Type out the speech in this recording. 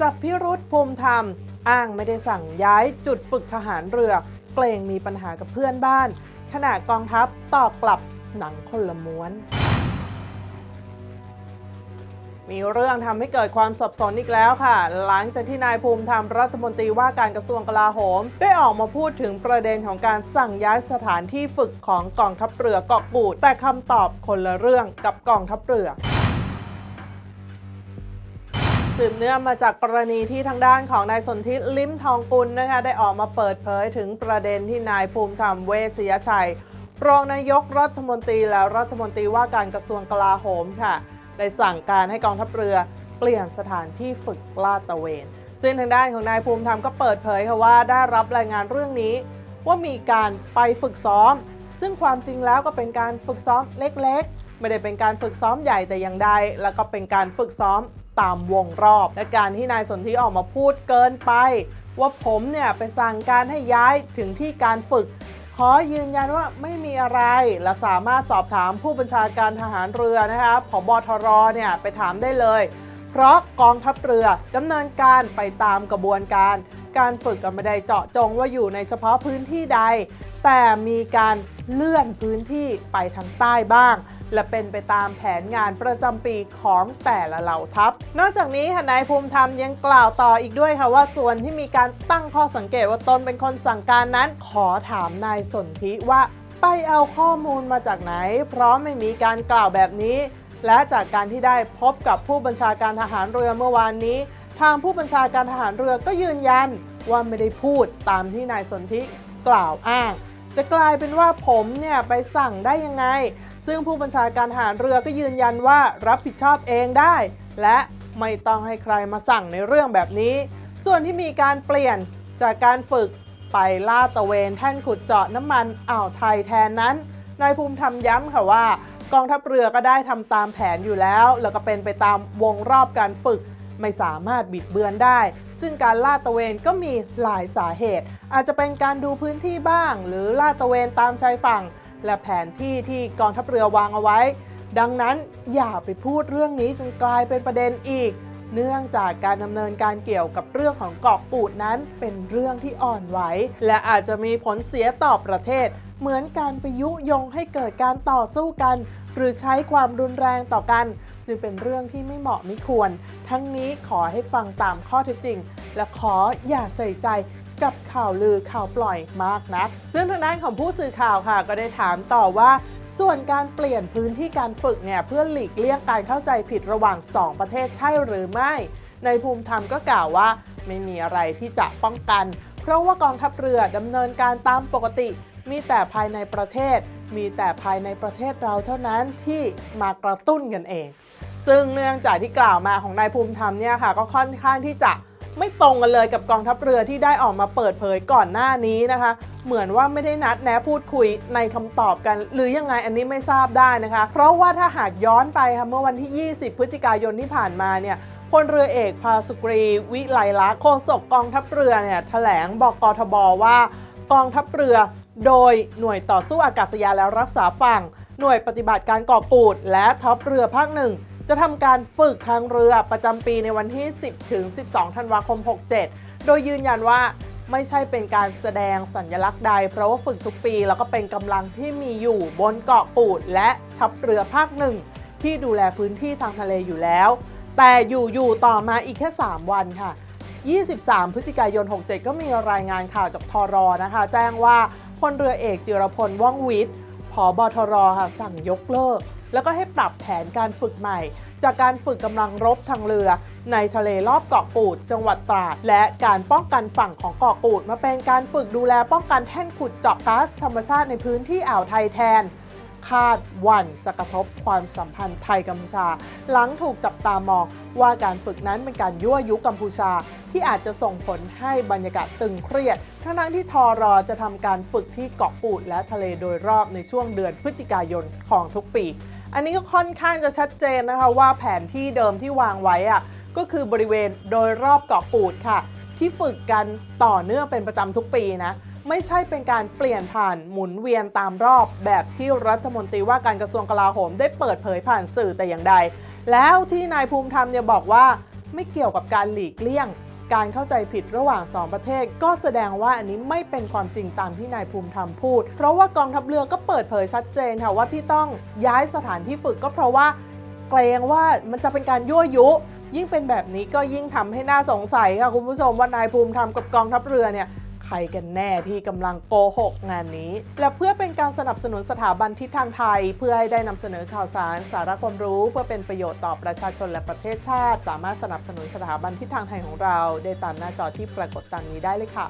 จับพิรุษภูมิธรรม อ้างไม่ได้สั่งย้ายจุดฝึกทหารเรือ เกรงมีปัญหากับเพื่อนบ้าน ขณะกองทัพตอบกลับหนังคนละม้วน มีเรื่องทำให้เกิดความสับสนอีกแล้วค่ะ หลังจากที่นายภูมิธรรมรัฐมนตรีว่าการกระทรวงกลาโหม ได้ออกมาพูดถึงประเด็นของการสั่งย้ายสถานที่ฝึกของกองทัพเรือเกาะกูดแต่คำตอบคนละเรื่องกับกองทัพเรือ สืบเนื่องมาจากกรณีที่ทางด้านของนายสนธิลิ้มทองกุลนะคะได้ออกมาเปิดเผยถึงประเด็นที่นายภูมิธรรมเวชยชัย รองนายกรัฐมนตรีและรัฐมนตรีว่าการกระทรวงกลาโหมค่ะได้สั่งการให้กองทัพเรือเปลี่ยนสถานที่ฝึกลาดตระเวน ซึ่งทางด้านของนายภูมิธรรมก็เปิดเผยค่ะว่าได้รับรายงานเรื่องนี้ ว่ามีการไปฝึกซ้อม ซึ่งความจริงแล้วก็เป็นการฝึกซ้อมเล็กๆ ไม่ได้เป็นการฝึกซ้อมใหญ่แต่อย่างใดแล้วก็เป็นการฝึกซ้อม ตามวงรอบ และการที่นายสนธิออกมาพูดเกินไป ว่าผมเนี่ยไปสั่งการให้ย้ายถึงที่การฝึก ขอยืนยันว่าไม่มีอะไร และสามารถสอบถามผู้บัญชาการทหารเรือนะคะผบทรเนี่ยไปถามได้เลย เพราะกองทัพเรือดำเนินการไปตามกระบวนการ การฝึกก็ไม่ได้เจาะจงว่าอยู่ในเฉพาะพื้นที่ใด แต่มีการเลื่อนพื้นที่ไปทางใต้บ้าง และเป็นไปตามแผนงานประจำปีของแต่ละเหล่าทัพ นอกจากนี้ค่ะนายภูมิธรรมยังกล่าวต่ออีกด้วยค่ะว่าส่วนที่มีการตั้งข้อสังเกตว่าตนเป็นคนสั่งการนั้น ขอถามนายสนธิว่าไปเอาข้อมูลมาจากไหน เพราะไม่มีการกล่าวแบบนี้ และจากการที่ได้พบกับผู้บัญชาการทหารเรือเมื่อวานนี้ ทางผู้บัญชาการทหารเรือก็ยืนยันว่าไม่ได้พูดตามที่นายสนธิกล่าวอ้าง จะกลายเป็นว่าผมเนี่ยไปสั่งได้ยังไง ซึ่งผู้บัญชาการทหารเรือก็ยืนยันว่ารับผิดชอบเองได้ และไม่ต้องให้ใครมาสั่งในเรื่องแบบนี้ ส่วนที่มีการเปลี่ยนจากการฝึกไปลาดตะเวนแท่นขุดเจาะน้ำมันอ่าวไทยแทนนั้นนายภูมิธรรมย้ำค่ะว่า กองทัพเรือก็ได้ทำตามแผนอยู่แล้ว แล้วก็เป็นไปตามวงรอบการฝึกไม่สามารถบิดเบือนได้ ซึ่งการลาดตะเวนก็มีหลายสาเหตุ อาจจะเป็นการดูพื้นที่บ้าง หรือลาดตะเวนตามชายฝั่ง และแผนที่ที่กองทัพเรือวางเอาไว้ ดังนั้นอย่าไปพูดเรื่องนี้จนกลายเป็นประเด็นอีก เนื่องจากการดำเนินการเกี่ยวกับเรื่องของเกาะปูดนั้นเป็นเรื่องที่อ่อนไหว และอาจจะมีผลเสียต่อประเทศ เหมือนการไปยุยงให้เกิดการต่อสู้กัน หรือใช้ความรุนแรงต่อกัน จึงเป็นเรื่องที่ไม่เหมาะไม่ควร ทั้งนี้ขอให้ฟังตามข้อเท็จจริง และขออย่าใส่ใจกับข่าวลือข่าวปล่อยมากนักซึ่งทางด้านของผู้สื่อข่าวค่ะ ก็ได้ถามต่อว่า ส่วนการเปลี่ยนพื้นที่การฝึกเนี่ยเพื่อหลีกเลี่ยงการเข้าใจผิดระหว่าง 2 ประเทศใช่หรือไม่ ในภูมิธรรมก็กล่าวว่า ไม่มีอะไรที่จะป้องกัน เพราะว่ากองทัพเรือดำเนินการตามปกติ มีแต่ภายในประเทศ มีแต่ภายในประเทศเราเท่านั้นที่มากระตุ้นกันเอง ซึ่งเนื่องจากที่กล่าวมาของนายภูมิธรรมเนี่ยค่ะก็ค่อนข้างที่จะไม่ตรงกันเลยกับกองทัพเรือที่ได้ออกมาเปิดเผยก่อนหน้านี้นะคะ เหมือนว่าไม่ได้นัดแนะพูดคุยในคำตอบกัน หรือยังไงอันนี้ไม่ทราบได้นะคะ เพราะว่าถ้าหากย้อนไปค่ะเมื่อวันที่ 20 พฤศจิกายนที่ผ่านมาเนี่ยพลเรือเอกพาสุกรีวิไลลักษณ์โฆษกกองทัพเรือเนี่ยแถลงบอกกทบว่า กองทัพเรือ โดยหน่วยต่อสู้อากาศยานและรักษาฝั่ง หน่วยปฏิบัติการก่อกูด และท็อปเรือภาคหนึ่ง จะทำการฝึกทางเรือประจำปีในวันที่ 10 ถึง 12 ธันวาคม 67 โดยยืนยันว่าไม่ใช่เป็นการแสดงสัญลักษณ์ใด เพราะว่าฝึกทุกปี แล้วก็เป็นกำลังที่มีอยู่บนเกาะกูด และทัพเรือภาคหนึ่ง ที่ดูแลพื้นที่ทางทะเลอยู่แล้ว แต่อยู่ๆต่อมาอีกแค่ 3 วันค่ะ 23 พฤศจิกายน 67 ก็มีรายงานข่าวจากทรนะคะ แจ้งว่า พลเรือเอกจิรพลว่องวิทย์ผอบทรค่ะสั่งยกเลิก แล้วก็ให้ปรับแผนการฝึกใหม่ จากการฝึกกำลังรบทางเรือ ในทะเลรอบเกาะกูด จังหวัดตราด และการป้องกันฝั่งของเกาะกูด มาเป็นการฝึกดูแลป้องกันแท่นขุดเจาะก๊าซธรรมชาติในพื้นที่อ่าวไทยแทนคาดวันจะกระทบความสัมพันธ์ไทยกัมพูชา หลังถูกจับตามองว่าการฝึกนั้นเป็นการยั่วยุกัมพูชา ที่อาจจะส่งผลให้บรรยากาศตึงเครียด ทั้งๆที่ทอรอจะทำการฝึกที่เกาะกูดและทะเลโดยรอบในช่วงเดือนพฤศจิกายนของทุกปี อันนี้ก็ค่อนข้างจะชัดเจนนะคะว่าแผนที่เดิมที่วางไว้อะก็คือบริเวณโดยรอบเกาะกูดค่ะ ที่ฝึกกันต่อเนื่องเป็นประจำทุกปีนะไม่ใช่เป็นการเปลี่ยนผ่านหมุนเวียนตามรอบ แบบที่รัฐมนตรีว่าการกระทรวงกลาโหมได้เปิดเผยผ่านสื่อแต่อย่างใด แล้วที่นายภูมิธรรมเนี่ยบอกว่าไม่เกี่ยวกับการหลีกเลี่ยง การเข้าใจผิดระหว่างสองประเทศ ก็แสดงว่าอันนี้ไม่เป็นความจริงตามที่นายภูมิธรรมพูด เพราะว่ากองทัพเรือก็เปิดเผยชัดเจนค่ะว่าที่ต้องย้ายสถานที่ฝึกก็เพราะว่าเกรงว่ามันจะเป็นการยั่วยุ ยิ่งเป็นแบบนี้ก็ยิ่งทำให้น่าสงสัยค่ะคุณผู้ชมว่านายภูมิธรรมกับกองทัพเรือเนี่ย ใครกันแน่ที่กำลังโกหกงานนี้ และเพื่อเป็นการสนับสนุนสถาบันทิศทางไทย เพื่อให้ได้นำเสนอข่าวสาร สาระความรู้ เพื่อเป็นประโยชน์ต่อประชาชนและประเทศชาติ สามารถสนับสนุนสถาบันทิศทางไทยของเรา ได้ตามหน้าจอที่ปรากฏตามนี้ได้เลยค่ะ